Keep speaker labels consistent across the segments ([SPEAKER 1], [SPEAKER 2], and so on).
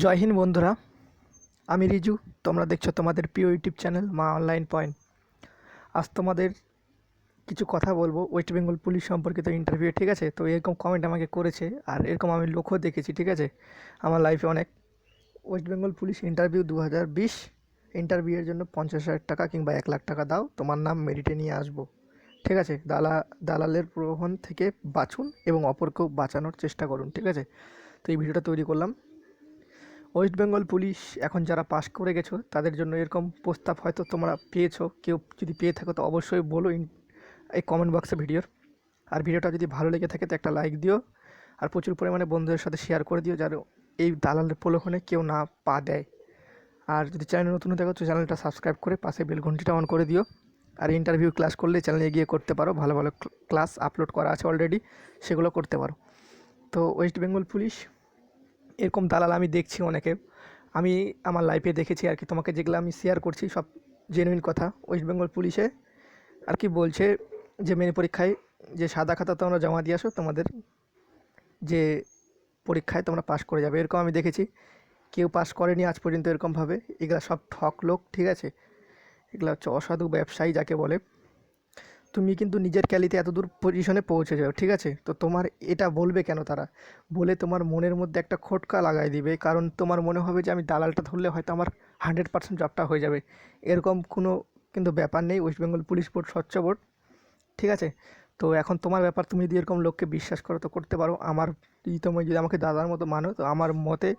[SPEAKER 1] জয় হিন্দ বন্ধুরা, আমি রিজু, তোমরা দেখছ তোমাদের প্রিয় YouTube channel Maa online point. আজ তোমাদের কিছু কথা বলব ওয়েস্ট বেঙ্গল পুলিশ সম্পর্কিত ইন্টারভিউ ঠিক আছে? তো এরকম কমেন্ট আমাকে করেছে আর এরকম আমি লক্ষ্য দেখেছি, ঠিক আছে? আমার লাইফে অনেক ওয়েস্ট বেঙ্গল পুলিশ ইন্টারভিউ দু হাজার বিশ ইন্টারভিউয়ের জন্য পঞ্চাশ হাজার টাকা কিংবা এক লাখ টাকা দাও, তোমার নাম মেরিটে নিয়ে আসব, ঠিক আছে? দালা, দালালের প্রলোভন থেকে বাঁচুন এবং অপরকেও বাঁচানোর চেষ্টা করুন, ঠিক আছে? তো এই ভিডিওটা তৈরি করলাম। ওয়েস্ট বেঙ্গল পুলিশ এখন যারা পাস করে গেছো, তাদের জন্য এরকম প্রস্তাব হয়তো তোমরা পেয়েছ। কেউ যদি পেয়ে থাকো, তো অবশ্যই বলো ইন, এই কমেন্ট বক্সে ভিডিওর। আর ভিডিওটা যদি ভালো লেগে থাকে, তো একটা লাইক দিও। আর প্রচুর পরিমাণে বন্ধুদের সাথে শেয়ার করে দিও যার এই দালালের প্রলোভনে কেউ না পা দেয়। আর যদি চ্যানেল নতুন থাকো, তো চ্যানেলটা সাবস্ক্রাইব করে পাশে বেল ঘন্টিটা অন করে দিও। আর ইন্টারভিউ ক্লাস করলে চ্যানেলে গিয়ে করতে পারো, ভালো ভালো ক্লাস আপলোড করা আছে অলরেডি সেগুলো করতে পারো। তো ওয়েস্ট বেঙ্গল পুলিশ এরকম দালাল আমি দেখছি অনেকে। আমি আমার লাইফে দেখেছি আর কি, তোমাকে যেগুলো আমি শেয়ার করছি সব জেনুইন কথা। ওয়েস্ট বেঙ্গল পুলিশে আর কি বলছে যে মেনে পরীক্ষায় যে সাদা খাতা তোমরা জমা দিয়ে আসো, তোমাদের যে পরীক্ষায় তোমরা পাশ করে যাবে। এরকম আমি দেখেছি। কেউ পাস করেনি আজ পর্যন্ত এরকমভাবে। এগুলো সব ঠক লোক, ঠিক আছে? এগুলো হচ্ছে অসাধু ব্যবসায়ী যাকে বলে। তুমি কিন্তু নিজের ক্যালিতে এত দূর পজিশনে পৌঁছে যাও, ঠিক আছে? তো তোমার এটা বলবে কেন তারা? বলে তোমার মনের মধ্যে একটা খটকা লাগাই দিবে, কারণ তোমার মনে হবে যে আমি দালালটা ধরলে হয়তো আমার হান্ড্রেড পার্সেন্ট জবটা হয়ে যাবে। এরকম কোনো কিন্তু ব্যাপার নেই ওয়েস্ট বেঙ্গল পুলিশ বোর্ড স্বচ্ছ বোর্ড, ঠিক আছে? তো এখন তোমার ব্যাপার, তুমি যদি এরকম লোককে বিশ্বাস করো, তো করতে পারো। আমার যদি তুমি যদি আমাকে দাদার মতো মানো, তো আমার মতে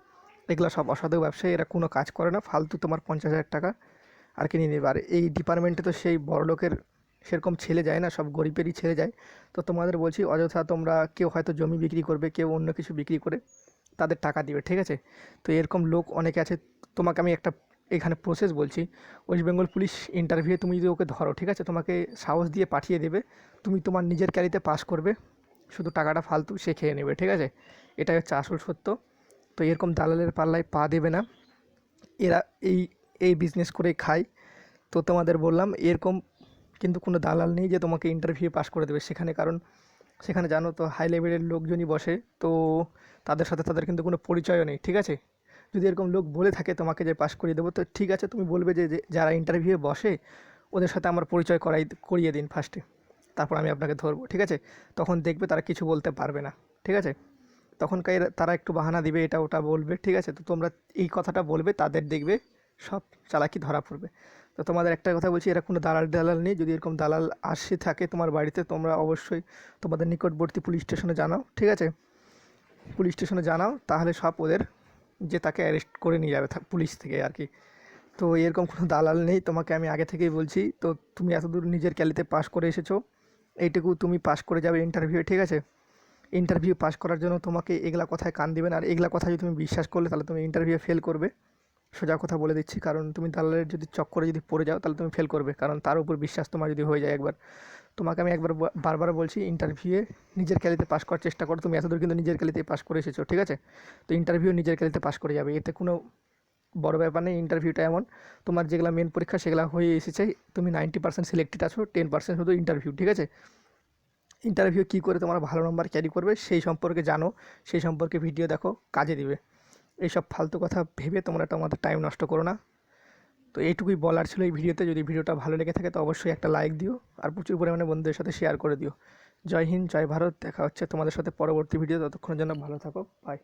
[SPEAKER 1] এগুলো সব অসাধু ব্যবসায়ী, এরা কোনো কাজ করে না, ফালতু তোমার পঞ্চাশ হাজার টাকা আর কি নিয়ে নেবে। আর এই ডিপার্টমেন্টে তো সেই বড় লোকের সেরকম ছেলে যায় না, সব গরিবেরই ছেলে যায়। তো তোমাদের বলছি, অযথা তোমরা কেউ হয়তো জমি বিক্রি করবে, কেউ অন্য কিছু বিক্রি করে তাদের টাকা দিবে, ঠিক আছে? তো এরকম লোক অনেকে আছে, তোমাকে আমি একটা এখানে প্রসেস বলছি। ওয়েস্ট বেঙ্গল পুলিশ ইন্টারভিউ তুমি যদি ওকে ধরো, ঠিক আছে? তোমাকে সাহস দিয়ে পাঠিয়ে দেবে, তুমি তোমার নিজের ক্যারিতে পাস করবে, শুধু টাকাটা ফালতু সে খেয়ে নেবে, ঠিক আছে? এটাই হচ্ছে আসল সত্য। তো এরকম দালালের পাল্লায় পা দেবে না। এরা এই এই বিজনেস করে খায়। তো তোমাদের বললাম, এরকম কিন্তু কোনো দালাল নেই যে তোমাকে ইন্টারভিউ পাস করে দেবে সেখানে। কারণ সেখানে জানো তো হাই লেভেলের লোকজনই বসে, তো তাদের সাথে তাদের কিন্তু কোনো পরিচয়ও নেই, ঠিক আছে? যদি এরকম লোক বলে থাকে, তোমাকে যে পাস করিয়ে দেবো, তো ঠিক আছে, তুমি বলবে যে যারা ইন্টারভিউ বসে, ওদের সাথে আমার পরিচয় করাই, করিয়ে দিন ফার্স্টে তারপর আমি আপনাকে ধরবো, ঠিক আছে? তখন দেখবে তারা কিছু বলতে পারবে না, ঠিক আছে? তখন কাই- তারা একটু বাহানা দিবে, এটা ওটা বলবে, ঠিক আছে? তো তোমরা এই কথাটা বলবে, তাদের দেখবে সব চালাকি ধরা পড়বে। তো তোমাদের একটা কথা বলছি, এরা কোনো দালাল দালাল নেই। যদি এরকম দালাল আসে থাকে তোমার বাড়িতে, তোমরা অবশ্যই তোমাদের নিকটবর্তী পুলিশ স্টেশনে জানাও, ঠিক আছে? পুলিশ স্টেশনে জানাও, তাহলে সব ওদের যে তাকে অ্যারেস্ট করে নিয়ে যাবে পুলিশ থেকে আর কি। তো এরকম কোনো দালাল নেই, তোমাকে আমি আগে থেকেই বলছি, তো তুমি এতদূর নিজের ক্যালিতে পাস করে এসেছ। এইটুকু তুমি পাস করে যাবে ইন্টারভিউ ঠিক আছে? ইন্টারভিউ পাস করার জন্য তোমাকে এগুলা কথায় কান দিবে না আর এগুলা কথা যদি তুমি বিশ্বাস করলে তাহলে তুমি ইন্টারভিউ ফেল করবে। সোজা কথা বলে দিচ্ছি। কারণ তুমি দালালের যদি চক্করে যদি পড়ে যাও, তাহলে তুমি ফেল করবে। কারণ তার উপর বিশ্বাস তোমার যদি হয়ে যায় একবার। তোমাকে আমি একবার বারবার বলছি ইন্টারভিউয়ে নিজের ক্যালিতে পাস করার চেষ্টা করো। তুমি এতদূর কিন্তু নিজের ক্যালিতে পাস করে এসেছ, ঠিক আছে? তো ইন্টারভিউ নিজের ক্যালিতে পাস করে যাবে। এতে কোনো বড় ব্যাপার নেই ইন্টারভিউটা এমন। তোমার যেগুলো মেন পরীক্ষা, সেগুলো হয়ে এসেছে। তুমি নাইনটি পার্সেন্ট সিলেক্টেড আছো টেন পার্সেন্ট শুধু ইন্টারভিউ ঠিক আছে? ইন্টারভিউ কী করে তোমার ভালো নম্বর ক্যারি করবে, সেই সম্পর্কে জানো। সেই সম্পর্কে ভিডিও দেখো, কাজে দিবে। এইসব ফালতু কথা ভেবে তোমরা তোমাদের টাইম নষ্ট করো না। তো এইটুকুই বলার ছিল এই ভিডিওতে। যদি ভিডিওটা ভালো লেগে থাকে তো অবশ্যই একটা লাইক দিও আর প্রচুর পরিমাণে বন্ধুদের সাথে শেয়ার করে দিও। জয় হিন্দ, জয় ভারত। দেখা হচ্ছে তোমাদের সাথে পরবর্তী ভিডিও ততক্ষণের জন্য ভালো থাকো। বাই